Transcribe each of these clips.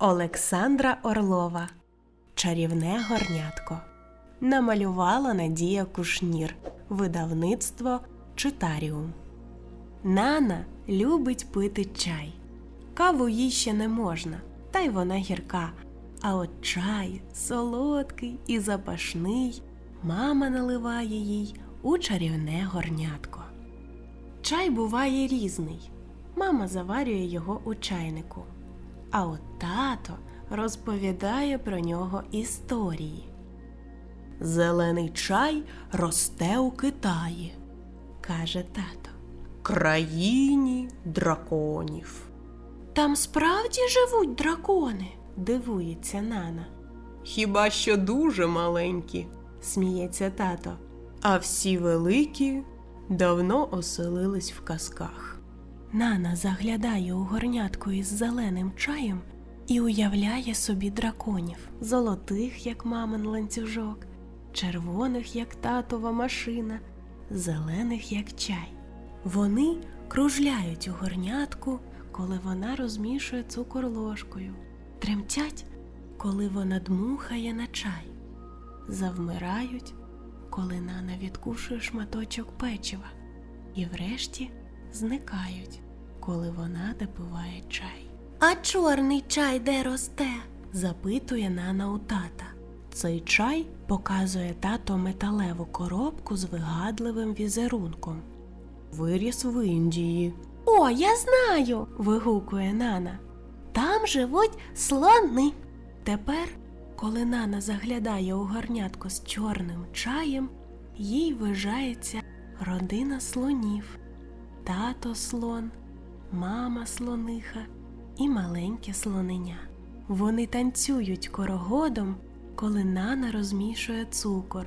Олександра Орлова Чарівне горнятко. Намалювала Надія Кушнір. Видавництво Читаріум. Нана любить пити чай. Каву їй ще не можна, та й вона гірка. А от чай солодкий і запашний. Мама наливає їй у чарівне горнятко. Чай буває різний. Мама заварює його у чайнику. А от тато розповідає про нього історії. Зелений чай росте у Китаї, каже тато. Країні драконів. Там справді живуть дракони, дивується Нана. Хіба що дуже маленькі, сміється тато. А всі великі давно оселились в казках. Нана заглядає у горнятку із зеленим чаєм і уявляє собі драконів, золотих, як мамин ланцюжок, червоних, як татова машина, зелених, як чай. Вони кружляють у горнятку, коли вона розмішує цукор ложкою, тремтять, коли вона дмухає на чай, завмирають, коли Нана відкушує шматочок печива, і врешті зникають, коли вона допиває чай. А чорний чай де росте? запитує Нана у тата. Цей чай показує тато металеву коробку з вигадливим візерунком. Виріс в Індії. О, я знаю. вигукує Нана. Там живуть слони. Тепер, коли Нана заглядає у горнятко з чорним чаєм, їй вважається родина слонів тато слон, мама слониха і маленьке слоненя. Вони танцюють корогодом, коли Нана розмішує цукор,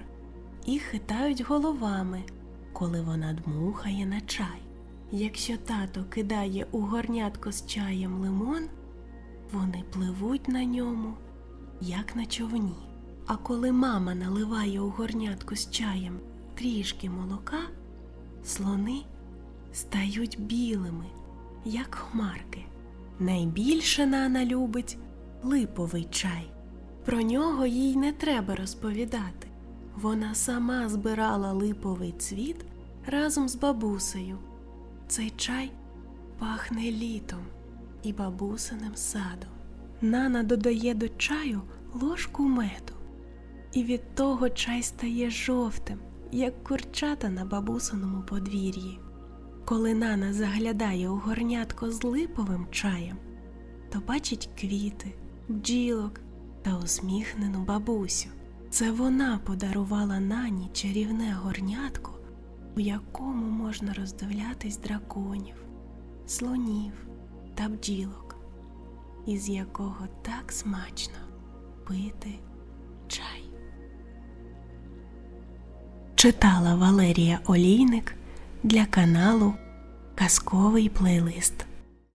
і хитають головами, коли вона дмухає на чай. Якщо тато кидає у горнятко з чаєм лимон, вони пливуть на ньому, як на човні. А коли мама наливає у горнятку з чаєм трішки молока, слони стають білими, як хмарки. Найбільше Нана любить липовий чай. Про нього їй не треба розповідати. Вона сама збирала липовий цвіт разом з бабусею. Цей чай пахне літом і бабусиним садом. Нана додає до чаю ложку меду, і від того чай стає жовтим, як курчата на бабусиному подвір'ї. Коли Нана заглядає у горнятко з липовим чаєм, то бачить квіти, бджілок та усміхнену бабусю. Це вона подарувала нані чарівне горнятко, у якому можна роздивлятись драконів, слонів та бджілок, із якого так смачно пити чай. Читала Валерія Олійник для каналу Казковий плейлист.